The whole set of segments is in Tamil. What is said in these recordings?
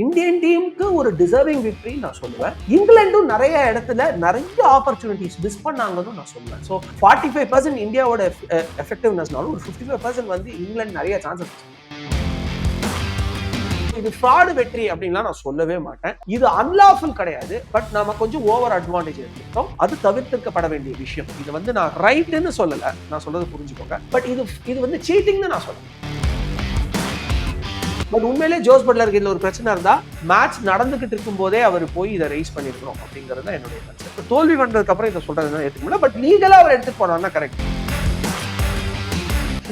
இந்தியன் டீமுக்கு ஒரு டிசர்விங் விக்ட்ரி நான் சொல்லுவேன். இங்கிலாண்டும் நிறைய இடத்துல நிறைய ஆப்பர்ச்சுனிட்டிஸ் மிஸ் பண்ணாங்கன்னு நான் சொல்லுவேன். ஸோ ஃபார்ட்டி ஃபைவ் பர்சன்ட் இந்தியாவோட எஃபெக்டிவ்னஸ்னாலும் ஒரு ஃபிஃப்டி ஃபைவ் பர்சன்ட் வந்து இங்கிலாந்து நிறைய சான்சஸ் இது ஃப்ராடு வெற்றி அப்படின்லாம் நான் சொல்லவே மாட்டேன். இது அன்லாஃபுல் கிடையாது. பட் நாம கொஞ்சம் ஓவர் அட்வான்டேஜ் எடுத்துக்கிட்டோம். அது தவிர்த்துக்கப்பட வேண்டிய விஷயம். இது வந்து நான் ரைட்டுன்னு சொல்லலை. நான் சொல்றது புரிஞ்சுக்கோங்க. பட் இது இது வந்து சீட்டிங்னு நான் சொல்லுவேன் பட் உண்மையிலே ஜோஸ் பட்லருக்கு இதுல ஒரு பிரச்சனை இருந்தா மேட்ச் நடந்துகிட்டு இருக்கும் போதே அவர் போய் இதை ரைஸ் பண்ணிருக்கணும் அப்படிங்கிறது தான் என்னுடைய கருத்து. தோல்வி பண்றதுக்கு அப்புறம் இதை சொல்றது ஏற்றுக்க முடியல. பட் லீகலா அவர் எடுத்துட்டு போனார்னா கரெக்ட்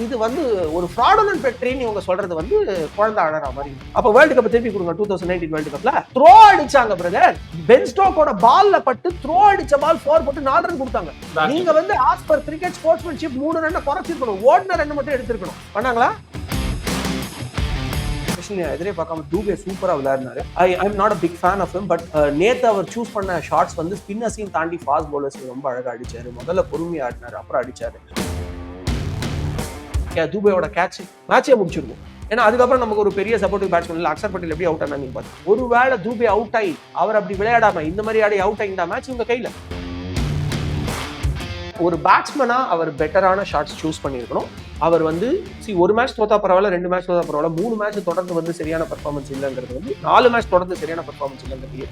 இது வந்து ஒரு ஃப்ராடுலன் வெற்றின்னு இவங்க சொல்றது வந்து குழந்தை அழற மாதிரி. அப்ப வேர்ல்டு கப் திருப்பி கொடுங்க டூ தௌசண்ட் நைன்டீன் வேர்ல்டு கப்ல த்ரோ அடிச்சாங்க பிரதர் பென் ஸ்டோக்கோட பால்ல பட்டு த்ரோ அடிச்ச பால் ஃபோர் போட்டு நாலு ரன் கொடுத்தாங்க. நீங்க வந்து ஆஸ் பர் கிரிக்கெட் ஸ்போர்ட்ஸ்மேன்ஷிப் மூணு ரன் குறைச்சிருக்கணும். ஓடின ரன் மட்டும் எடுத்திருக்கணும். பண்ணாங்களா? எதிரே பார்க்காம தூபே சூப்பரா விளையாடினாரு. I I'm not a big fan of but நேத்து அவர் சூஸ் பண்ண ஷார்ட்ஸ் வந்து ஸ்பின்னர்ஸையும் தாண்டி ஃபாஸ்ட் பவுலர்ஸ் ரொம்ப அழகா அடிச்சாரு. முதல்ல பொறுமையா ஆடினாரு அப்புறம் அடிச்சாரு. தூபேயோட கேட்ச் மேட்சே முடிச்சிருக்கும் ஏன்னா அதுக்கப்புறம் நமக்கு ஒரு பெரிய சப்போர்ட்டிவ் பேட்ஸ்மேன் இல்லை அக்ஷர் பட்டேல் எப்படி அவுட் ஆனா நீங்க பார்த்து ஒருவேளை தூபே அவுட் ஆகி அவர் அப்படி விளையாடாம இந்த மாதிரி ஆடி அவுட் ஆகிண்டா மேட்ச் உங்க கையில? ஒரு பேட்ஸ்மனா அவர் பெட்டரான ஷார்ட்ஸ் சூஸ் பண்ணியிருக்கணும். அவர் வந்து சி ஒரு மேட்ச் தோத்தா பரவாயில்ல ரெண்டு மேட்ச் தோத்தா பரவாயில்ல மூணு மேட்ச் தொடர்ந்து வந்து சரியான பர்ஃபார்மன்ஸ் இல்லைங்கிறது வந்து நாலு மேட்ச் தொடர்ந்து சரியான பர்ஃபார்மன்ஸ் இல்லைங்கிறது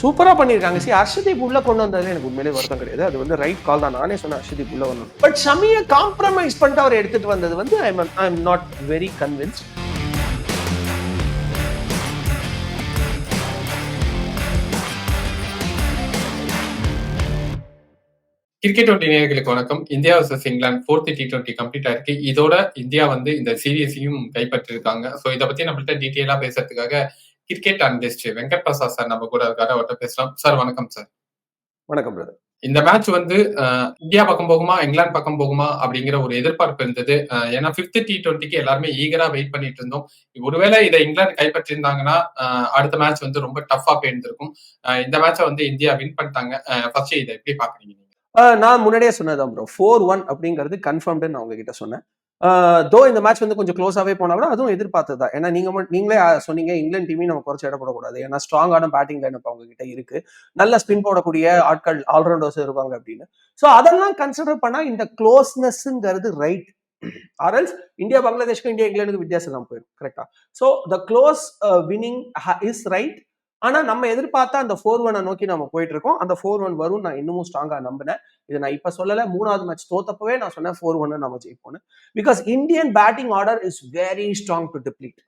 சூப்பராக பண்ணியிருக்காங்க சி அர்ஷதீப் உள்ள கொண்டு வந்ததுல எனக்கு உண்மையிலே வருத்தம் கிடையாது. அது வந்து ரைட் கால் தான். நானே சொன்னேன் அர்ஷதீப் உள்ள வரணும் பட் சமையை காம்ப்ரமைஸ் பண்ணிட்டு அவர் எடுத்துகிட்டு வந்தது வந்து I I am not very convinced cricket twenty நேர்களுக்கு வணக்கம். India versus England fourth T twenty complete ஆயிருக்கு. இதோட இந்தியா வந்து இந்த சீரியஸையும் கைப்பற்றிருக்காங்க. ஸோ இதை பத்தி நம்மள்ட்ட டீட்டெயிலா பேசுறதுக்காக cricket analyst Venkat Prasad sir நம்ம கூட இருக்காரு. அவர்கிட்ட பேசலாம். சார் வணக்கம் சார் வணக்கம் பிரதர் இந்த மேட்ச் வந்து இந்தியா பக்கம் போகுமா இங்கிலாந்து பக்கம் போகுமா அப்படிங்கிற ஒரு எதிர்பார்ப்பு இருந்தது. ஏன்னா பிப்த் டி டுவெண்ட்டிக்கு எல்லாருமே ஈகரா வெயிட் பண்ணிட்டு இருந்தோம். ஒருவேளை இதை இங்கிலாந்து கைப்பற்றிருந்தாங்கன்னா அடுத்த மேட்ச் வந்து ரொம்ப டஃபா போயிருந்திருக்கும் இந்த மேட்சை வந்து இந்தியா வின் பண்ணிட்டாங்க. ஃபர்ஸ்ட் இதை எப்படி பாக்குறீங்க நான் முன்னாடியே சொன்னதான் ப்ரோ ஃபோர் ஒன் அப்படிங்கிறது கன்ஃபார்ம்டு நான் உங்ககிட்ட சொன்னேன். தோ இந்த மேட்ச் வந்து கொஞ்சம் க்ளோஸாகவே போனா கூட அதுவும் எதிர்பார்த்தது தான் ஏன்னா நீங்க நீங்களே சொன்னீங்க இங்கிலாந்து டீமையும் நம்ம குறைச்சி இடப்படக்கூடாது ஏன்னா ஸ்ட்ராங்கான பேட்டிங் லைனப் அவங்க கிட்ட இருக்கு. நல்ல ஸ்பின் போடக்கூடிய ஆட்கள் ஆல்ரவுண்டர்ஸ் இருப்பாங்க அப்படின்னு. ஸோ அதெல்லாம் கன்சிடர் பண்ணா இந்த க்ளோஸ்னஸ்ங்கிறது ரைட் ஆர்எல்ஸ் இந்தியா பங்களாதேஷ்க்கு இந்தியா இங்கிலாந்துக்கு வித்தியாசம் தான் போயிடும் கரெக்டா so the close winning is right ஆனா நம்ம எதிர்பார்த்தா அந்த ஃபோர் ஒனை நோக்கி நம்ம போயிட்டு இருக்கோம் அந்த ஃபோர் ஒன் வரும் நான் இன்னமும் ஸ்ட்ராங்கா நம்பினேன். இதை நான் இப்ப சொல்லல. மூணாவது மேட்ச் தோத்தப்பவே நான் சொன்னேன் ஃபோர் ஒன்னு நம்ம ஜெயிப்போம் because Indian batting order is very strong to deplete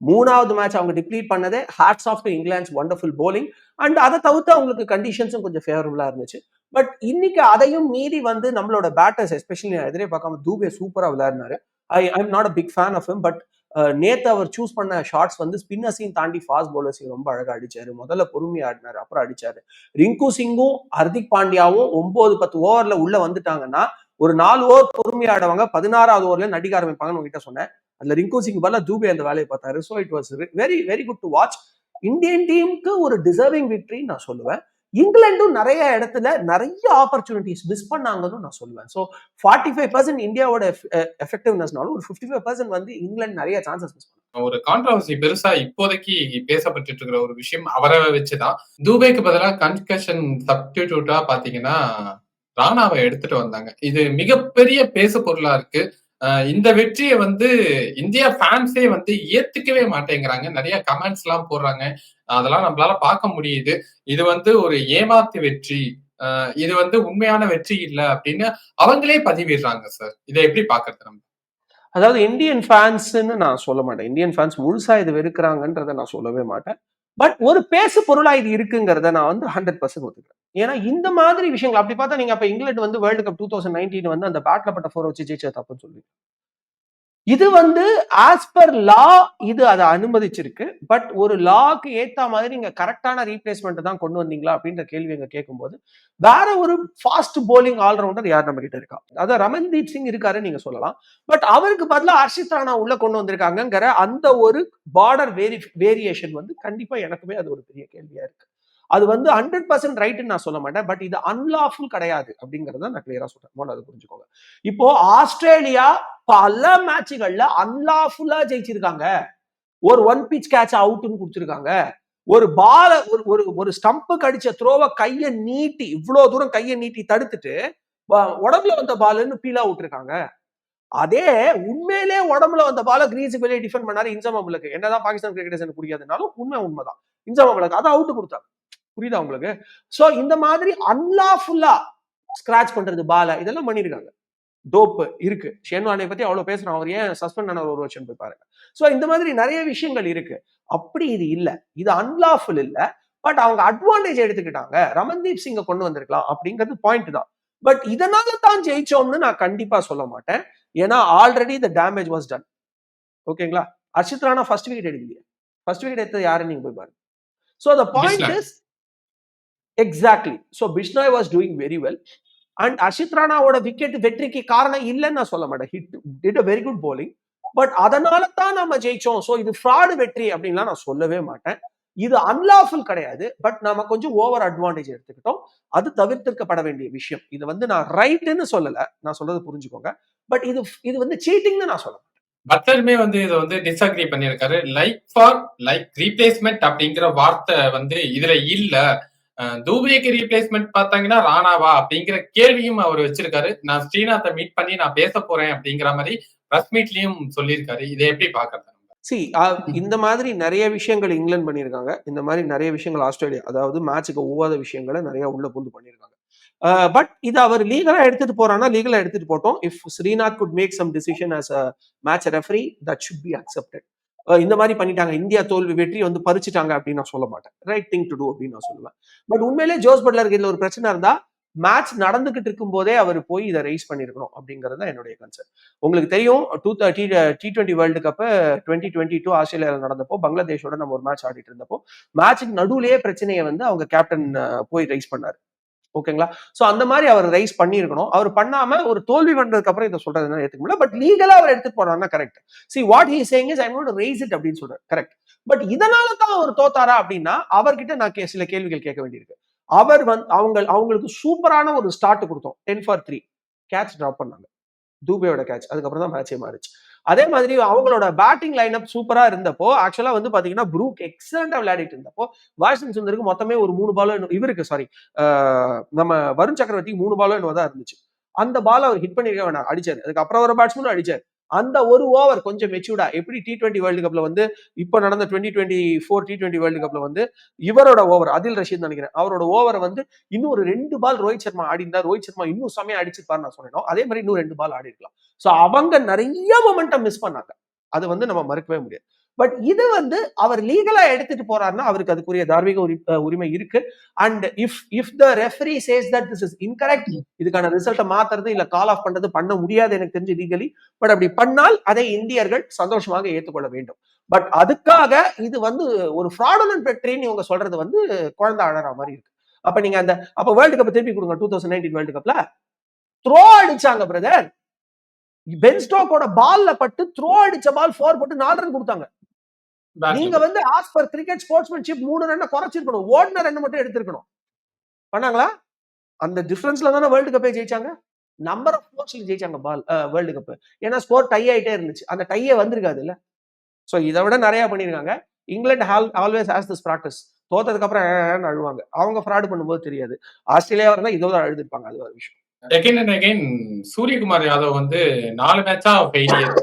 மூணாவது மேட்ச் அவங்க டிப்ளீட் பண்ணதே hats off to England's wonderful bowling and அதை தவிர்த்து அவங்களுக்கு கண்டிஷன்ஸும் கொஞ்சம் ஃபேவரபுளாக இருந்துச்சு. பட் இன்னைக்கு அதையும் மீறி வந்து நம்மளோட பேட்டர்ஸ் எஸ்பெஷலி எதிரே பார்க்காம தூபே சூப்பராக விளையாடினாரு. I I'm not a big fan of him but நேத்து அவர் சூஸ் பண்ண ஷாட்ஸ் வந்து ஸ்பின்னர்ஸையும் தாண்டி ஃபாஸ்ட் பவுலர்ஸையும் ரொம்ப அழகா அடிச்சாரு. முதல்ல பொறுமையா ஆடினார் அப்புறம் அடிச்சாரு. ரிங்கு சிங்கும் ஹர்திக் பாண்டியாவும் ஒன்பது பத்து ஓவர்ல உள்ள வந்துட்டாங்கன்னா ஒரு நாலு ஓவர் பொறுமையா ஆடுவாங்க பதினாறாவது ஓவர்ல நடிக்க ஆரம்பிப்பாங்கன்னு உங்ககிட்ட சொன்னேன். அதுல ரிங்கு சிங் பல தூபே அந்த வேலையை பார்த்தாரு. So it was very very good to watch Indian டீமுக்கு ஒரு டிசர்விங் விக்டரி நான் சொல்லுவேன். இங்கிலாண்டும் நிறைய இடத்துல நிறைய ஆப்பர்ச்சுனிட்டிஸ் மிஸ் பண்ணாங்கன்னு நான் சொல்லுவேன். ஸோ ஃபார்ட்டி ஃபைவ் பர்சன்ட் இந்தியாவோட எஃபெக்டிவ்னஸ்னாலும் eh, ஒரு ஃபிஃப்டி ஃபைவ் பர்சன்ட் வந்து இங்கிலாந்து நிறைய சான்சஸ் மிஸ் பண்ணாங்க. ஒரு கான்ட்ரவர்சி பெருசா இப்போதைக்கு பேசப்பட்டு இருக்கிற ஒரு விஷயம் அவரை வச்சுதான். தூபேக்கு பதிலாக கன்கஷன் சப்டிடியூட்டா பாத்தீங்கன்னா ராணாவை எடுத்துட்டு வந்தாங்க. இது மிகப்பெரிய பேசு பொருளா இருக்கு. இந்த வெற்றியை வந்து இந்தியா ஃபேன்ஸே வந்து ஏத்துக்கவே மாட்டேங்கிறாங்க. நிறைய கமெண்ட்ஸ் எல்லாம் போடுறாங்க. அதெல்லாம் நம்மளால பார்க்க முடியுது. இது வந்து ஒரு ஏமாத்து வெற்றி. இது வந்து உண்மையான வெற்றி இல்லை அப்படின்னு அவங்களே பதிவிடுறாங்க சார் இதை எப்படி பாக்குறது நம்ம? அதாவது இந்தியன் ஃபேன்ஸ்ன்னு நான் சொல்ல மாட்டேன். இந்தியன் ஃபேன்ஸ் முழுசா இது வெறுக்கிறாங்கன்றத நான் சொல்லவே மாட்டேன். பட் ஒரு பேசு பொருளா இது இருக்குங்கிறத நான் வந்து ஹண்ட்ரட் பர்சன்ட் ஒத்துக்கிறேன். ஏன்னா இந்த மாதிரி விஷயங்கள் அப்படி பார்த்தா நீங்க அப்ப இங்கிலாந்து வந்து world cup two thousand nineteen வந்து அந்த பேட்ல பட்ட ஃபோர் வச்சு ஜெயிச்சது தப்புன்னு சொல்லுவீங்க. இது வந்து ஆஸ் பர் லா இது அதை அனுமதிச்சிருக்கு. பட் ஒரு லாக்கு ஏத்த மாதிரி நீங்க கரெக்டான ரீப்ளேஸ்மெண்ட் தான் கொண்டு வந்தீங்களா அப்படின்ற கேள்வி எங்க கேட்கும்போது வேற ஒரு ஃபாஸ்ட் போலிங் ஆல்ரவுண்டர் யார் நம்ம கிட்ட இருக்கா? அதாவது ரமன்தீப் சிங் இருக்காரு நீங்க சொல்லலாம். பட் அவருக்கு பதிலாக ஹர்ஷித் ராணா உள்ள கொண்டு வந்திருக்காங்கிற அந்த ஒரு பார்டர் வேரி வேரியேஷன் வந்து கண்டிப்பா எனக்குமே அது ஒரு பெரிய கேள்வியா இருக்கு. அது வந்து ஹண்ட்ரட் பர்சன்ட் ரைட்டுன்னு நான் சொல்ல மாட்டேன். பட் இது அன்லாஃபுல் கிடையாது அப்படிங்கறத நான் கிளியரா சொல்றேன். முதல்ல அதை புரிஞ்சுக்கோங்க. இப்போ ஆஸ்திரேலியா பல மேட்சுகள்ல அன்லாஃபுல்லா ஜெயிச்சிருக்காங்க. ஒரு ஒன் பிச் கேட்ச் அவுட்னு கொடுத்துருக்காங்க. ஒரு பால ஒரு ஒரு ஒரு ஸ்டம்புக்கு அடிச்ச த்ரோவை கையை நீட்டி இவ்வளவு தூரம் கையை நீட்டி தடுத்துட்டு உடம்புல வந்த பாலுன்னு பீலா விட்டுருக்காங்க அதே உண்மையிலே உடம்புல வந்த பால கிரீஸுக்கு வெளியே டிஃபெண்ட் பண்ணாரு இன்சமாபுலுக்கு என்னதான் பாகிஸ்தான் கிரிக்கெட்டர்ஸ் எனக்கு பிடிக்காதுனாலும் உண்மை உண்மைதான். இன்சமாபுலுக்கு அதை அவுட் கொடுத்தாங்க. புரியுதா உங்களுக்கு? சோ இந்த மாதிரி அன்லாஃபுல்லா ஸ்கிராச் பண்றது பால இதெல்லாம் பண்ணிருக்காங்க. டோப் இருக்கு. ஷேன்வானை பத்தி அவ்வளவு பேசுறோம். அவர் ஏன் சஸ்பெண்ட் ஆன ஒரு வருஷம் போய் பாருங்க. சோ இந்த மாதிரி நிறைய விஷயங்கள் இருக்கு. அப்படி இது இல்ல. இது அன்லாஃபுல் இல்ல. பட் அவங்க அட்வான்டேஜ் எடுத்துக்கிட்டாங்க. ரமன்தீப் சிங்கை கொண்டு வந்திருக்கலாம் அப்படிங்கிறது பாயிண்ட் தான். பட் இதனால தான் ஜெயிச்சோம்னு நான் கண்டிப்பா சொல்ல மாட்டேன். ஏன்னா already the damage was done ஓகேங்களா அர்ஷித் ராணா ஃபர்ஸ்ட் விக்கெட் எடுக்கலையே. ஃபர்ஸ்ட் விக்கெட் எடுத்தது யாருன்னு நீங்க போய் பாருங்க. So the point. Is exactly so Bishnoi was doing very well and Harshit ராணாவோட wicket வெற்றிக்கு காரணம் இல்லைன்னு நான் சொல்ல மாட்டேன். He did a very good bowling but அதனால தான் நம்ம ஜெயிச்சோம். ஸோ இது ஃப்ராடு வெற்றி அப்படின்லாம் நான் சொல்லவே மாட்டேன். இது அன்லாஃபுல் கிடையாது. பட் நாம கொஞ்சம் ஓவர் அட்வான்டேஜ் எடுத்துக்கிட்டோம். அது தவிர்த்திருக்கப்பட வேண்டிய விஷயம். இது வந்து நான் ரைட்டுன்னு சொல்லல. நான் சொல்றது புரிஞ்சுக்கோங்க. பட் இது இது வந்து சீட்டிங்னு நான் சொல்ல பட்லருமே வந்து இதை வந்து டிஸ்அக்ரி பண்ணியிருக்காரு. லைக் ஃபார் லைக் ரீப்ளேஸ்மெண்ட் அப்படிங்கிற வார்த்தை வந்து இதுல இல்லை. தூபேக்கு ரீப்ளேஸ்மெண்ட் பார்த்தாங்கன்னா ராணாவா அப்படிங்கிற கேள்வியும் அவர் வச்சிருக்காரு. நான் ஸ்ரீநாத்தை மீட் பண்ணி நான் பேச போறேன் அப்படிங்கிற மாதிரி பிரஸ் மீட்லயும் சொல்லியிருக்காரு. இதை எப்படி பாக்குறது சி இந்த மாதிரி நிறைய விஷயங்கள் இங்கிலாந்து பண்ணியிருக்காங்க. இந்த மாதிரி நிறைய விஷயங்கள் ஆஸ்திரேலியா அதாவது மேட்சுக்கு ஒவ்வாத விஷயங்களை நிறைய உள்ள பூந்து பண்ணியிருக்காங்க. பட் இது அவர் லீகலா எடுத்துட்டு போறானா லீகலா எடுத்துட்டு போட்டோம். If Srinath could make some decision as a match referee that should be accepted இந்த மாதிரி பண்ணிட்டாங்க. இந்தியா தோல்வி வெற்றி வந்து பறிச்சுட்டாங்க அப்படின்னு நான் சொல்ல மாட்டேன். ரைட் திங் டு டூ அப்படின்னு நான் சொல்லுவேன். பட் உண்மையிலே ஜோஸ் பட்லருக்கு இதுல ஒரு பிரச்சனை இருந்தா மேட்ச் நடந்துகிட்டு இருக்கும் போதே அவர் போய் இதை ரைஸ் பண்ணிருக்கணும் அப்படிங்கிறது தான் என்னுடைய கன்சர்ன் உங்களுக்கு தெரியும் two T T twenty world cup twenty twenty two ஆஸ்திரேலியாவில் நடந்தப்போ பங்களாதேஷோட நம்ம ஒரு மேட்ச் ஆடிட்டு இருந்தப்போ மேட்சுக்கு நடுவுலயே பிரச்சனையை வந்து அவங்க கேப்டன் போய் ரைஸ் பண்ணாரு. ஓகேங்களா? சோ அந்த மாதிரி அவர் ரைஸ் பண்ணியிருக்கணும். அவர் பண்ணாம ஒரு தோல்வி வந்ததுக்கு அப்புறம் இதை சொல்றது என்ன ஏற்றுக்க முடியல. பட் லீகலா அவர் எடுத்துட்டு போனார்னா correct see what he saying is I not raise it அப்படின்னு சொல்றாரு. கரெக்ட் பட் இதனால தான் அவர் தோத்தாரா அப்படின்னா அவர்கிட்ட நான் கே- சில கேள்விகள் கேட்க வேண்டியிருக்கு. அவர் வந்து அவங்க அவங்களுக்கு சூப்பரான ஒரு ஸ்டார்ட் கொடுத்தோம். Ten for three catch drop பண்ணாங்க. தூபையோட கேட்ச் அதுக்கப்புறம் தான் மேட்சே மாறிச்சு அதே மாதிரி அவங்களோட பேட்டிங் லைனப் சூப்பரா இருந்தப்போ ஆக்சுவலா வந்து பாத்தீங்கன்னா ப்ரூக் எக்ஸலண்டா விளையாடிட்டு இருந்தப்போ வாஷிங் சுந்தருக்கு மொத்தமே ஒரு மூணு பாலோ இவருக்கு சாரி நம்ம வருண் சக்கரவர்த்தி மூணு பாலோ என்னவோ தான் இருந்துச்சு. அந்த பால் அவர் ஹிட் பண்ணிருக்க வேணாம் அடிச்சாரு. அதுக்கப்புறம் ஒரு பேட்ஸ்மேனும் அடிச்சாரு. அந்த ஒரு ஓவர் கொஞ்சம் மெச்சூர்டா எப்படி டி டுவெண்ட்டி வேர்ல்டு கப்ல வந்து இப்போ நடந்த twenty twenty four T twenty world கப்ல வந்து இவரோட ஓவர் அதில் ரஷீத் நினைக்கிறேன். அவரோட ஓவரை வந்து இன்னும் ஒரு ரெண்டு பால் ரோஹித் சர்மா ஆடி இருந்தா ரோஹித் சர்மா இன்னும் செமையா அடிச்சிருப்பாரு நான் சொன்னேன் அதே மாதிரி இன்னும் ரெண்டு பால் ஆடி இருக்கலாம் சோ அவங்க நிறைய மொமெண்டம் மிஸ் பண்ணாங்க. அது வந்து நம்ம மறுக்கவே முடியாது. பட் இது வந்து அவர் லீகலா எடுத்துட்டு போறாருன்னா அவருக்கு அதுக்குரிய தார்மீக உரி- உரிமை இருக்கு. And if if the referee says that this is incorrect இதுக்கான ரிசல்ட்டை மாத்துறது இல்ல கால் ஆஃப் பண்றது பண்ண முடியாது எனக்கு தெரிஞ்சு லீகலி பட் அப்படி பண்ணால் அதை இந்தியர்கள் சந்தோஷமாக ஏற்றுக்கொள்ள வேண்டும். பட் அதுக்காக இது வந்து ஒரு ஃப்ராடுலன் வெற்றின்னு இவங்க சொல்றது வந்து குழந்தை அழற மாதிரி இருக்கு. அப்ப நீங்க அந்த அப்ப வேர்ல்டு கப் திருப்பி கொடுங்க டூ தௌசண்ட் நைன்டீன் வேர்ல்டு கப்ல த்ரோ அடிச்சாங்க பிரதர் பென் ஸ்டோக்கோட பால்ல பட்டு த்ரோ அடிச்ச பால் ஃபோர் போட்டு நாலு ரன் கொடுத்தாங்க. நீங்க வந்து ஆஸ் பர் கிரிக்கெட் ஸ்போர்ட்ஸ்மேன்ஷிப் மூணு ரன் குறைச்சிருக்கணும். ஓடின ரன் மட்டும் எடுத்திருக்கணும். பண்ணாங்களா? அந்த டிஃபரன்ஸ்ல தானே வேர்ல்டு கப்பே ஜெயிச்சாங்க? நம்பர் ஆஃப் ஸ்போர்ட்ஸ்ல ஜெயிச்சாங்க பால் வேர்ல்டு கப் ஏன்னா ஸ்கோர் டை ஆயிட்டே இருந்துச்சு. அந்த டையே வந்திருக்காது இல்ல. சோ இதை விட நிறைய பண்ணியிருக்காங்க. England hall always has this practice தோத்ததுக்கு அப்புறம் அழுவாங்க. அவங்க ஃப்ராட் பண்ணும்போது தெரியாது. ஆஸ்திரேலியா இருந்தால் இதோட அழுதுருப்பாங்க. அது ஒரு விஷயம். Again and again Suryakumar Yadav வந்து நாலு மேட்சா ஃபெயிலியர்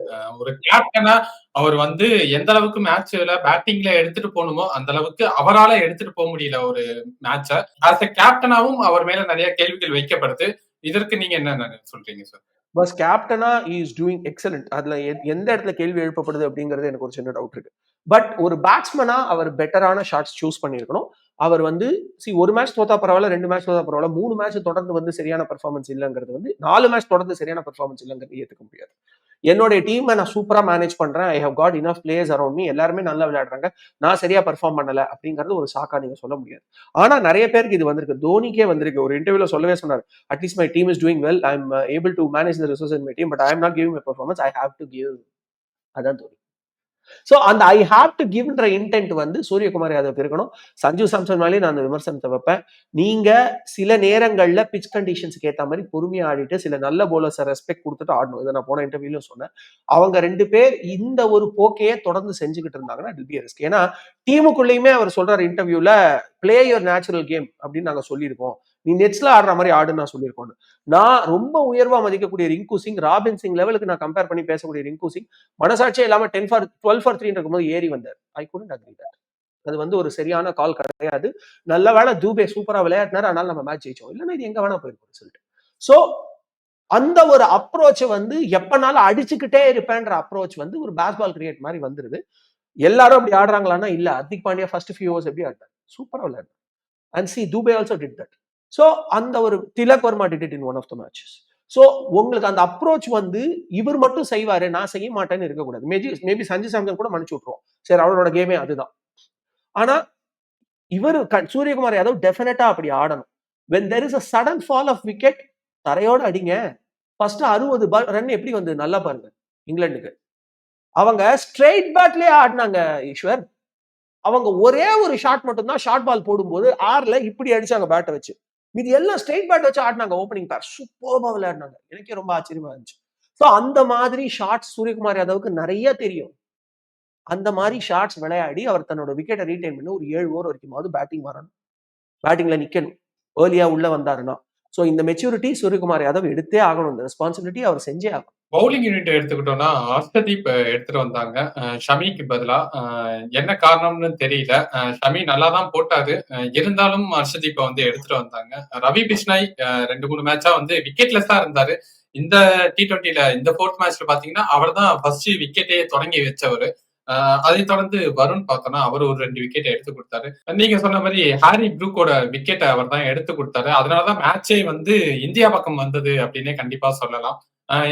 ஒரு கேப்டனா அவர் வந்து எந்த அளவுக்கு மேட்ச்ல பேட்டிங்ல எடுத்துட்டு போகணுமோ அந்த அளவுக்கு அவரால எடுத்துட்டு போக முடியல ஒரு மேட்ச ஆஸ் அ கேப்டனாவும் அவர் மேல நிறைய கேள்விகள் வைக்கப்படுது. இதற்கு நீங்க என்ன சொல்றீங்க சார் பஸ் கேப்டனா இஸ் டூயிங் எக்ஸலண்ட் அதுல எந்த இடத்துல கேள்வி எழுப்பப்படுது அப்படிங்கிறது எனக்கு ஒரு சின்ன டவுட் இருக்கு. பட் ஒரு பேட்ஸ்மனா அவர் பெட்டரான ஷாட்ஸ் சூஸ் பண்ணியிருக்கணும். அவர் வந்து சி ஒரு மேட்ச் தோத்தா பரவாயில்ல ரெண்டு மேட்ச் தோத்தா பரவாயில்ல மூணு மேட்ச் தொடர்ந்து வந்து சரியான பெர்ஃபார்மன்ஸ் இல்லைங்கிறது வந்து நாலு மேட்ச் தொடர்ந்து சரியான பெர்ஃபார்மன்ஸ் இல்லைங்கிறது ஏற்றுக்க முடியாது. என்னுடைய டீமை நான் சூப்பரா மேனேஜ் பண்றேன். I have got enough players around me எல்லாருமே நல்லா விளையாடுறாங்க. நான் சரியா பெர்ஃபார்ம் பண்ணல அப்படிங்கிறது ஒரு சாக்கா நீங்க சொல்ல முடியாது. ஆனா நிறைய பேருக்கு இது வந்திருக்கு. தோனிக்கே வந்திருக்கு. ஒரு இன்டர்வியூல சொல்லவே சொன்னார். At least my team is doing well I am able to manage the resource in my team but I am not giving my performance I have to give அதான் தோனி. ஸோ அந்த ஐ ஹாவ் டு கிவ்ன்ற இன்டென்ட் வந்து சூரியகுமார் யாதவ் இருக்கணும். சஞ்சு சாம்சன் மேலேயும் நான் அந்த விமர்சனத்தை வைப்பேன். நீங்க சில நேரங்களில் பிச் கண்டிஷன்ஸ்க்கு ஏத்த மாதிரி பொறுமையா ஆடிட்டு சில நல்ல போலர்ஸை ரெஸ்பெக்ட் கொடுத்துட்டு ஆடணும். இதை நான் போன இன்டர்வியூலையும் சொன்னேன். அவங்க ரெண்டு பேர் இந்த ஒரு போக்கையே தொடர்ந்து செஞ்சுக்கிட்டு இருந்தாங்கன்னா இட் பி ரிஸ்க் ஏன்னா டீமுக்குள்ளேயுமே அவர் சொல்றாரு இன்டர்வியூல பிளே யுவர் நேச்சுரல் கேம் அப்படின்னு நாங்கள் சொல்லியிருக்கோம். நீ நெட்ஸ்ல ஆடுற மாதிரி ஆடுன்னு நான் சொல்லியிருக்கோம் நான் ரொம்ப உயர்வா மதிக்கக்கூடிய ரிங்கு சிங் ராபின் சிங் லெவலுக்கு நான் கம்பேர் பண்ணி பேசக்கூடிய ரிங்கு சிங் மனசாட்சியே இல்லாம ten for twelve for three இருக்கும்போது ஏறி வந்தார். ஐ குடன் அக்ரி தட் அது வந்து ஒரு சரியான கால் கிடையாது. நல்ல வேலை தூபே சூப்பரா விளையாடினாரு அதனால நம்ம மேட்ச் ஜெயிச்சோம். இல்லைன்னா இது எங்க வேணா போயிருக்கோம் சொல்லிட்டு. ஸோ அந்த ஒரு அப்ரோச் வந்து எப்பனாலும் அடிச்சுக்கிட்டே இருப்பேன்ற அப்ரோச் வந்து ஒரு பேஸ்பால் கிரியேட் மாதிரி வந்துருது. எல்லாரும் அப்படி ஆடுறாங்களான்னா இல்ல Hardik Pandya first few overs எப்படி ஆடினார்? சூப்பரா விளையாடு and C Dube also did that so அந்த ஒரு Tilak Varma did in one of the matches so உங்களுக்கு அந்த அப்ரோச் வந்து இவர் மட்டும் செய்வாரு நான் செய்ய மாட்டேன்னு இருக்கக்கூடாது. மேபி மேபி சஞ்சு சாம்சன் கூட மன்னிச்சு விட்ருவோம் சரி அவரோட கேமே அதுதான். ஆனா இவர் சூரியகுமார் யாதவ் டெஃபினட்டா அப்படி ஆடணும். When there is a sudden fall of wicket தரையோட அடிங்க. ஃபர்ஸ்ட் அறுபது பால் ரன் எப்படி வந்து நல்லா பாருங்க. இங்கிலாந்துக்கு. அவங்க ஸ்ட்ரெயிட் பேட்லயே ஆடினாங்க ஈஸ்வர். அவங்க ஒரே ஒரு ஷாட் மட்டும்தான் ஷார்ட் பால் போடும்போது ஆறுல இப்படி அடிச்சாங்க பேட்டை வச்சு. இது எல்லாம் ஸ்ட்ரெயிட் பேட் வச்சு ஆடினாங்க ஓப்பனிங் பேர் சூப்பராக விளையாடினாங்க. எனக்கே ரொம்ப ஆச்சரியமா இருந்துச்சு. ஸோ அந்த மாதிரி ஷார்ட்ஸ் சூரியகுமார் யாதவுக்கு நிறைய தெரியும். அந்த மாதிரி ஷார்ட்ஸ் விளையாடி அவர் தன்னோட விக்கெட்டை ரீட்டைன் பண்ணி ஒரு ஏழு ஓவர் வரைக்குமாவது பேட்டிங் வரணும். பேட்டிங்ல நிக்கணும். ஏர்லியா உள்ள வந்தாருன்னா. ஸோ இந்த மெச்சூரிட்டி சூரியகுமார் யாதவ் எடுத்தே ஆகணும். இந்த ரெஸ்பான்சிபிலிட்டி அவர் செஞ்சே ஆகும் பவுலிங் யூனிட் எடுத்துக்கிட்டோம்னா அர்ஷதீப் எடுத்துட்டு வந்தாங்க. ஷமிக்கு பதிலா என்ன காரணம்னு தெரியல. ஷமி நல்லா தான் போட்டாரு இருந்தாலும் அர்ஷதீப்பை வந்து எடுத்துட்டு வந்தாங்க. ரவி பிஷ்னாய் ரெண்டு மூணு மேட்சா வந்து விக்கெட்லெஸ்ஸா இருந்தாரு. இந்த டி ட்வெண்ட்டில இந்த ஃபோர்த் மேட்ச்ல பாத்தீங்கன்னா அவர் தான் ஃபர்ஸ்ட் விக்கெட்டே தொடங்கி வச்சவர். அதை தொடர்ந்து வருண் பார்த்தோம்னா அவர் ஒரு ரெண்டு விக்கெட் எடுத்து கொடுத்தாரு. நீங்க சொன்ன மாதிரி ஹாரி ப்ரூக்கோட விக்கெட்டை அவர் தான் எடுத்து கொடுத்தாரு. அதனாலதான் மேட்சே வந்து இந்தியா பக்கம் வந்தது அப்படின்னே கண்டிப்பா சொல்லலாம்.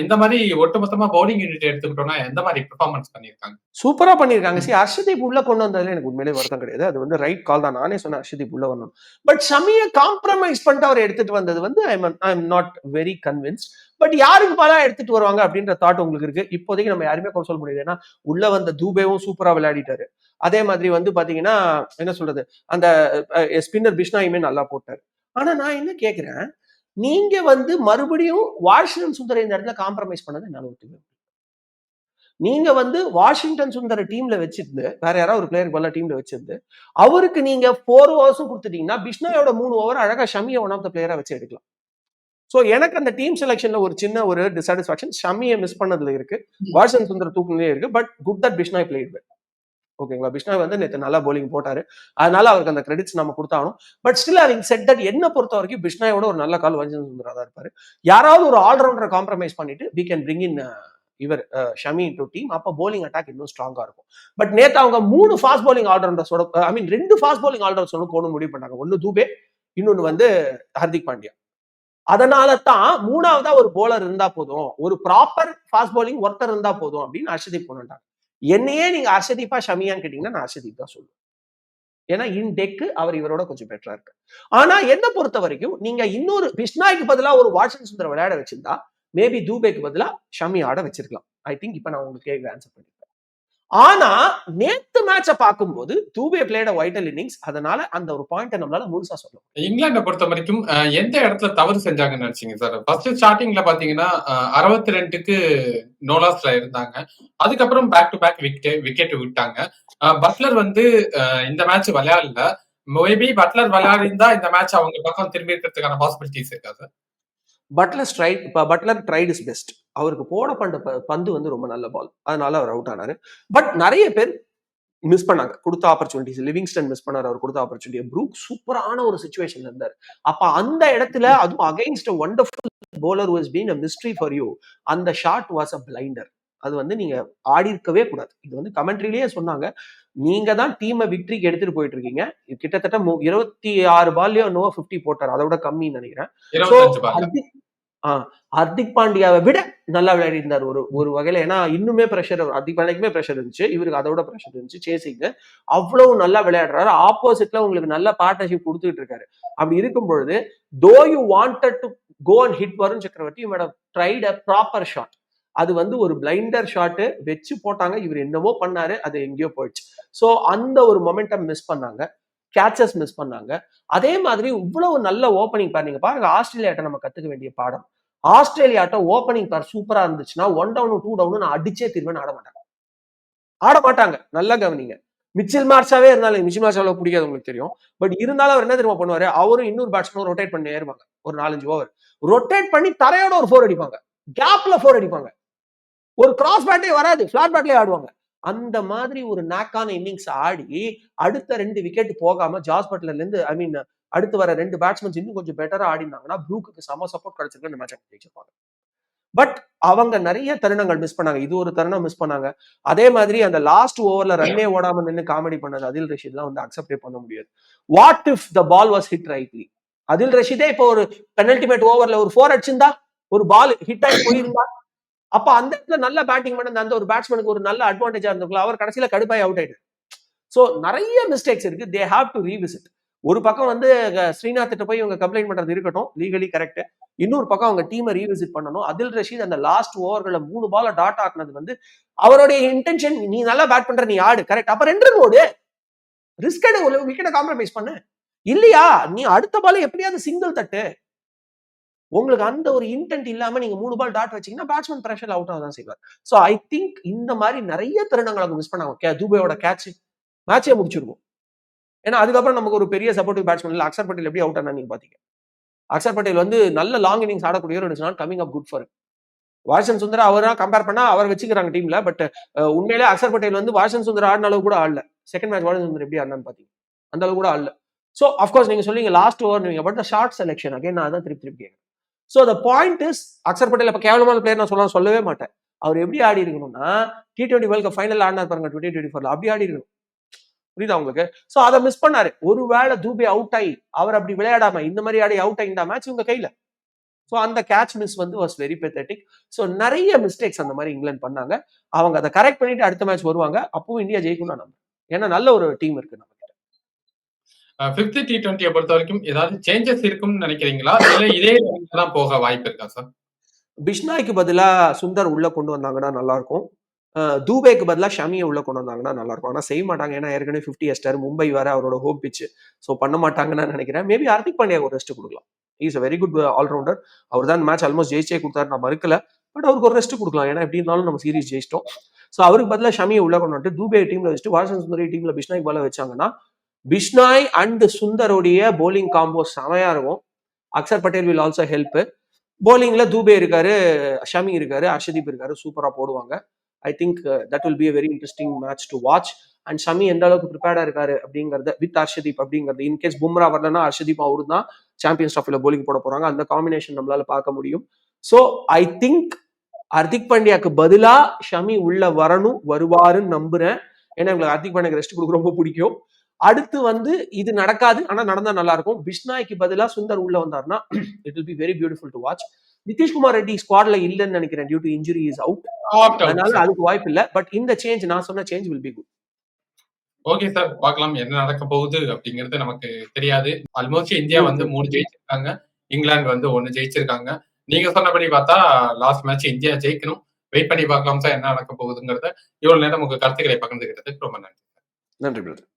இந்த மாதிரி ஒட்டுமொத்தமா பவுலிங் யூனிட் எடுத்துக்கிட்டோம்னா எந்த மாதிரி பெர்ஃபார்மன்ஸ் பண்ணியிருக்காங்க? சூப்பரா பண்ணிருக்காங்க சரி ஹர்ஷதீப் உள்ள கொண்டு வந்ததுல எனக்கு உண்மையிலே வருத்தம் கிடையாது. அது வந்து ரைட் கால் தான். நானே சொன்னேன் ஹர்ஷதீப் உள்ள வரணும். பட் ஷமியை காம்ப்ரமைஸ் பண்ணிட்டு அவர் எடுத்துட்டு வந்தது வந்து I I am not very convinced but யாருக்கு பாலா எடுத்துட்டு வருவாங்க அப்படின்ற தாட் உங்களுக்கு இருக்கு. இப்போதைக்கு நம்ம யாருமே குறை சொல்ல முடியாது ஏன்னா உள்ள வந்த தூபேவும் சூப்பரா விளையாடிட்டாரு. அதே மாதிரி வந்து பாத்தீங்கன்னா என்ன சொல்றது? அந்த ஸ்பின்னர் பிஷ்னாயுமே நல்லா போட்டாரு. ஆனா நான் என்ன கேக்குறேன் நீங்க வந்து மறுபடியும் வாஷிங்டன் சுந்தர் இந்த இடத்துல காம்ப்ரமைஸ் பண்ணது என்னால ஒத்துக்க நீங்க வந்து வாஷிங்டன் சுந்தர டீம்ல வச்சிருந்து வேற யாராவது ஒரு பிளேயருக்கு பதிலா டீம்ல வச்சிருந்து அவருக்கு நீங்க ஃபோர் ஓவர்ஸும் கொடுத்துட்டீங்கன்னா பிஷ்னாயோட மூணு ஓவர் அழகா ஷமியை ஒன் ஆஃப் த பிளேயரா வச்சு எடுக்கலாம். ஸோ எனக்கு அந்த டீம் செலெக்ஷன்ல ஒரு சின்ன ஒரு டிசாட்டிஸ்பாக்சன் ஷமியை மிஸ் பண்ணதுல இருக்கு. வாஷிங்டன் சுந்தர் தூக்குனே இருக்கு. But good that Bishnoi played well ஓகேங்களா? பிஷ்னாய் வந்து நேற்று நல்லா போலிங் போட்டாரு. அதனால அவருக்கு அந்த கிரெடிட்ஸ் நம்ம கொடுத்தாகணும். பட் ஸ்டில் அவங்க செட் தட் என்ன பொறுத்த வரைக்கும் பிஷ்ணாயோட ஒரு நல்ல கால் வஞ்சன் சுந்தரா தான் இருப்பாரு. யாராவது ஒரு ஆல்ரவுண்டரை காம்ப்ரமைஸ் பண்ணிட்டு வி கேன் பிரிங் இன் இவர் ஷமி டு டீம் அப்போ போலிங் அட்டாக் இன்னும் ஸ்ட்ராங்கா இருக்கும். பட் நேத்து அவங்க மூணு ஃபாஸ்ட் போலிங் ஆல்ரவுண்டர்ஸோட ஐ மீன் ரெண்டு ஃபாஸ்ட் போலிங் ஆல்ரவுண்டர்ஸோட போகணும்னு முடிவு பண்ணாங்க ஒன்னு தூபே இன்னொன்னு வந்து ஹர்திக் பாண்டியா. அதனால தான் மூணாவதா ஒரு போலர் இருந்தா போதும். ஒரு ப்ராப்பர் ஃபாஸ்ட் போலிங் ஒருத்தர் இருந்தா போதும் அப்படின்னு ஹர்ஷதீப் கொண்டுட்டாங்க. என்னையே நீங்க அர்ஷதீப்பா ஷமியான்னு கேட்டீங்கன்னா நான் அர்ஷதீப் தான் சொல்லுவேன். ஏன்னா இன் டெக்கு அவர் இவரோட கொஞ்சம் பெட்டரா இருக்கு ஆனா என்ன பொறுத்த வரைக்கும் நீங்க இன்னொரு பிஷ்னாய்க்கு பதிலா ஒரு வாட்சன் சுந்தர விளையாட வச்சிருந்தா மேபி தூபேக்கு பதிலா ஷமி ஆட வச்சிருக்கலாம். ஐ திங்க் இப்ப நான் உங்களுக்கு கேள்வி ஆன்சர் பண்ணி ஆனா நேத்து மேட்ச பார்க்கும்போது தூபே பிளேட வைட்டல் இன்னிங்ஸ் அதனால அந்த ஒரு பாயிண்ட் நம்மளால முழுசா சொல்ல முடியும். இங்கிலாண்டை பொறுத்த வரைக்கும் எந்த இடத்துல தவறு செஞ்சாங்கன்னு நினைச்சீங்க சார் ஃபர்ஸ்ட் ஸ்டார்டிங்ல பாத்தீங்கன்னா அறுபத்தி ரெண்டுக்கு நோலாஸ்ல இருந்தாங்க. அதுக்கப்புறம் back to back wicket wicket விட்டாங்க பட்லர் வந்து இந்த மேட்ச் விளையாடல. மேபி பட்லர் விளையாடிருந்தா இந்த மேட்ச் அவங்க பக்கம் திரும்பி இருக்கிறதுக்கான பாசிபிலிட்டிஸ் இருக்கா சார் பட்லர் ட்ரைட் இப்போ பட்லர் ட்ரைட் இஸ் பெஸ்ட் அவருக்கு போட பண்ண ப- பந்து வந்து ரொம்ப நல்ல பால் அதனால அவர் அவுட் ஆனாரு. பட் நிறைய பேர் மிஸ் பண்ணாங்க. கொடுத்த ஆப்பர்ச்சுனிட்டிஸ் லிவிங்ஸ்டன் மிஸ் பண்ணார். அவர் கொடுத்த ஆப்பர்ச்சுனிட்டி ப்ரூக் சூப்பரான ஒரு சுச்சுவேஷன்ல இருந்தார். அப்ப அந்த இடத்துல அதுவும் against wonderful bowler was been a mystery for you அந்த ஷாட் வாஸ் அ பிளைண்டர் அது வந்து நீங்க ஆடி இருக்கவே கூடாது. இது வந்து கமெண்ட்ரிலேயே சொன்னாங்க. நீங்க தான் டீமை விக்டரிக்கு எடுத்துட்டு போயிட்டு இருக்கீங்க. கிட்டத்தட்ட இருபத்தி ஆறு பால்லயோ நோ ஃபிஃப்டி போட்டார். அதை விட கம்மின்னு நினைக்கிறேன். ஆஹ் ஹர்திக் ஆ, ஹர்திக் பாண்டியாவை விட நல்லா விளையாடி இருந்தார் ஒரு ஒரு வகையில. ஏன்னா இன்னுமே ப்ரெஷர் ஹர்திக் பாண்டியாக்குமே ப்ரெஷர் இருந்துச்சு. இவருக்கு அதோட ப்ரெஷர் இருந்துச்சு. சேசிங்க அவ்வளவு நல்லா விளையாடுறாரு. ஆப்போசிட்ல உங்களுக்கு நல்ல பார்ட்னர்ஷிப் கொடுத்துட்டு இருக்காரு. அப்படி இருக்கும் பொழுது though you wanted to go and hit Varun Chakravarthy இவனோட ட்ரைட் அ ப்ராப்பர் ஷாட் அது வந்து ஒரு பிளைண்டர் ஷாட்டு வச்சு போட்டாங்க. இவர் என்னவோ பண்ணாரு. அது எங்கேயோ போயிடுச்சு. ஸோ அந்த ஒரு மொமெண்டம் மிஸ் பண்ணாங்க. கேச்சஸ் மிஸ் பண்ணாங்க. அதே மாதிரி இவ்வளவு நல்ல ஓப்பனிங் பேர் நீங்க பாருங்க ஆஸ்திரேலியாட்ட நம்ம கத்துக்க வேண்டிய பாடம். ஆஸ்திரேலியாட்ட ஓப்பனிங் பார் சூப்பரா இருந்துச்சுன்னா ஒன் டவுன் டூ டவுன் நான் அடிச்சே தீர்வேன் ஆட மாட்டாங்க ஆட மாட்டாங்க. நல்லா கவனிங்க. மிச்சில் மார்ச்சாவே இருந்தாலும் மிச்சில் மார்ச் அவ்வளவு பிடிக்காது உங்களுக்கு தெரியும். பட் இருந்தாலும் அவர் என்ன தெரியுமா பண்ணுவாரு? அவரும் இன்னொரு பேட்ஸ்மேன் ரொட்டேட் பண்ணி ஏறுவாங்க. ஒரு நாலஞ்சு ஓவர் ரொட்டேட் பண்ணி தரையோட ஒரு ஃபோர் அடிப்பாங்க. கேப்ல ஃபோர் அடிப்பாங்க. ஒரு கிராஸ் பேட்டே வராது. ஃபிளாட் பேட்லயே ஆடுவாங்க. அந்த மாதிரி ஒரு நாக்கான இன்னிங்ஸ் ஆடி அடுத்த ரெண்டு விக்கெட் போகாம ஜாஸ் பட்லர்ல இருந்து ஐ மீன் அடுத்து வர ரெண்டு பேட்ஸ்மேன்ஸ் இன்னும் கொஞ்சம் பெட்டரா ஆடினாங்கன்னா ப்ரூக்கு செம சப்போர்ட் கிடைச்சிருக்கு இந்த மேட்ச் ஜெயிச்சிருப்பாங்க. பட் அவங்க நிறைய தருணங்கள் மிஸ் பண்ணாங்க. இது ஒரு தருணம் மிஸ் பண்ணாங்க. அதே மாதிரி அந்த லாஸ்ட் ஓவர்ல ரன்னே ஓடாம நின்று காமெடி பண்ணது அதில் ரஷீத்லாம் வந்து அக்செப்டே பண்ண முடியாது. What if the ball was hit rightly அதில் ரஷீதே இப்போ ஒரு பெனல்டிமேட் ஓவர்ல ஒரு ஃபோர் அடிச்சிருந்தா ஒரு பால் ஹிட் ஆகி போயிருந்தா அப்ப அந்த இடத்துல நல்ல பேட்டிங் பண்ண அந்த ஒரு பேட்ஸ்மேனுக்கு ஒரு நல்ல அட்வான்டேஜா இருந்திருக்கலாம். அவர் கடைசியில கடுப்பாய் அவுட் ஆயிட்டார். ஸோ நிறைய மிஸ்டேக்ஸ் இருக்கு. தே ஹாவ் டு ரீவிசிட் ஒரு பக்கம் வந்து ஸ்ரீநாத் கிட்ட போய் இவங்க கம்ப்ளைண்ட் பண்றது இருக்கட்டும். லீகலி கரெக்ட் இன்னொரு பக்கம் அவங்க டீமை ரீவிசிட் பண்ணணும். அதில் ரஷீத் அந்த லாஸ்ட் ஓவர்களை மூணு பால டாட் ஆக்குனது வந்து அவருடைய இன்டென்ஷன் நீ நல்லா பேட் பண்ற நீ ஆடு. கரெக்ட் அப்ப ரெண்டு ரன் ஓடு. ரிஸ்க் எடு. ஒரு விக்கெட்டை காம்ப்ரமைஸ் பண்ணு. இல்லையா? நீ அடுத்த பால எப்படியாவது சிங்கிள் தட்டு. உங்களுக்கு அந்த ஒரு இன்டென்ட் இல்லாம நீங்க மூணு பால் டாட் வச்சீங்கன்னா பேட்ஸ்மேன் ப்ரெஷர் அவுட் ஆக தான் செய்வார். ஸோ ஐ திங்க் இந்த மாதிரி நிறைய தருணங்கள் அவங்க மிஸ் பண்ணாங்க. கே தூபையோட கேட்ச் மேட்சே முடிச்சிருக்கும் ஏன்னா அதுக்கப்புறம் நமக்கு ஒரு பெரிய சப்போர்ட்டிவ் பேட்ஸ்மேன் இல்லை. அக்ஷர் பட்டேல் எப்படி அவுட் ஆனா நீங்க பாத்தீங்க. அக்ஷர் பட்டேல் வந்து நல்ல லாங் இன்னிங்ஸ் ஆடக்கூடிய ஒரு not coming up good for வாஷன் Sundar அவரா கம்பேர் பண்ணா அவர் வச்சுக்கிறாங்க டீம்ல பட் உண்மையிலே அக்ஷர் பட்டேல் வந்து வாஷன் சுந்தர் ஆடின அளவு கூட ஆடல. செகண்ட் மேட்ச் வாஷன் சுந்தர் எப்படி ஆடினான்னு பாத்தீங்க. அந்த அளவு கூட ஆடல. ஸோ அஃப்கோர்ஸ் நீங்க சொல்லுங்க லாஸ்ட் ஓவர் நீங்க பட் ஷார்ட் செலெக்ஷன் அகைன் நான் தான் திருப்பி திருப்பி கேட்குறேன் so the point is Axar Patel இப்போ கேவலமான பிளேயர் நான் சொல்ல சொல்லவே மாட்டேன். அவர் எப்படி ஆடி இருக்கணும்னா T twenty world cup final ஆடினார் பாருங்க டுவெண்ட்டி டுவெண்ட்டி ஃபோர்ல அப்படி ஆடி இருக்கணும். புரியுதா உங்களுக்கு? ஸோ அதை மிஸ் பண்ணாரு. ஒருவேளை தூபே அவுட் ஆகி அவர் அப்படி விளையாடாம இந்த மாதிரி ஆடி அவுட் ஆகி இந்த மேட்ச் உங்க கையில. ஸோ அந்த கேட்ச் மிஸ் வந்து வாஸ் வெரி பெத்தட்டிக் ஸோ நிறைய மிஸ்டேக்ஸ் அந்த மாதிரி இங்கிலாந்து பண்ணாங்க. அவங்க அதை கரெக்ட் பண்ணிட்டு அடுத்த மேட்ச் வருவாங்க. அப்பவும் இந்தியா ஜெயிக்கும் நான் நம்புறேன். ஏன்னா நல்ல ஒரு டீம் இருக்கு நம்ம பிப்த் டி டுவெண்ட்டியை பொறுத்த வரைக்கும் ஏதாவது சேஞ்சஸ் இருக்கும்னு நினைக்கிறீங்களா? இல்லை இதே தான் போக வாய்ப்பு இருக்கா சார் பிஷ்னாய்க்கு பதிலா சுந்தர் உள்ள கொண்டு வந்தாங்கன்னா நல்லா இருக்கும் தூபேக்கு பதிலா ஷமியை உள்ள கொண்டு வந்தாங்கன்னா நல்லா இருக்கும் ஆனா செய்ய மாட்டாங்க. ஏன்னா ஏற்கனவே ஃபிஃப்டி எஸ்டர் மும்பை வேற அவரோட ஹோம் பிச்சு ஸோ பண்ண மாட்டாங்கன்னு நினைக்கிறேன். மேபி ஹார்திக் பாண்டியா ஒரு ரெஸ்ட் கொடுக்கலாம். Is a very good allrounder அவர் தான் மேட்ச் ஆல்மோஸ்ட் ஜெயிச்சே கொடுத்தாரு நான் மறுக்கல. பட் அவருக்கு ஒரு ரெஸ்ட் கொடுக்கலாம். ஏன்னா எப்படி இருந்தாலும் நம்ம சீரிஸ் ஜெயிச்சிட்டோம். ஸோ அவருக்கு பதிலாக ஷமியை உள்ள கொண்டு வந்துட்டு தூபே டீம்ல வச்சுட்டு வாஷன் சுந்தரி டீம்ல பிஷ்னாய் பால வச்சாங்கன்னா பிஷ்னாய் அண்ட் சுந்தருடைய போலிங் காம்போ செமையா இருக்கும் Axar Patel will also help போலிங்ல Dube இருக்காரு ஷமி இருக்காரு அர்ஷதீப் இருக்காரு சூப்பரா போடுவாங்க. I think that will be very interesting match to watch and Shami எந்த அளவுக்கு ப்ரிப்பேர்டா இருக்காரு அப்படிங்கறத வித் அர்ஷதீப் அப்படிங்கிறது இன்கேஸ் பும்ரா வரலன்னா அர்ஷதீப் அவரு தான் சாம்பியன்ஸ் ட்ராஃபில போலிங் போட போறாங்க. அந்த காம்பினேஷன் நம்மளால பார்க்க முடியும். ஸோ ஐ திங்க் ஹர்திக் பாண்டியாக்கு பதிலா ஷமி உள்ள வரணும் வருவாருன்னு நம்புறேன். ஏன்னா எங்களுக்கு ஹர்திக் பாண்டியாக்கு ரெஸ்ட் கொடுக்க ரொம்ப பிடிக்கும். அடுத்து வந்து இது நடக்காது ஆனா நடந்தா நல்லா இருக்கும் பிஷ்னாய்க்கு பதிலா சுந்தர் உள்ள வந்தாருன்னா it will be very beautiful to watch Nitishkumar Reddy ஸ்குவாட்ல இல்லைன்னு நினைக்கிறேன் due to injury is out அதனால அதுக்கு வாய்ப்பு இல்ல. பட் இந்த சேஞ்ச் நான் சொன்ன change will be good okay sir பார்க்கலாம். என்ன நடக்க போகுது அப்படிங்கிறது நமக்கு தெரியாது. ஆல்மோஸ்ட் இந்தியா வந்து மூணு ஜெயிச்சிருக்காங்க. இங்கிலாந்து வந்து ஒன்னு ஜெயிச்சிருக்காங்க. நீங்க சொன்னபடி பார்த்தா லாஸ்ட் மேட்ச் இந்தியா ஜெயிக்கணும். வெயிட் பண்ணி பார்க்கலாம் சார் என்ன நடக்க போகுதுங்கிறத. இவ்வளவு நேரம் உங்க கருத்துக்களை பகிர்ந்துக்கிறதுக்கு ரொம்ப நன்றி நன்றி பிரதர்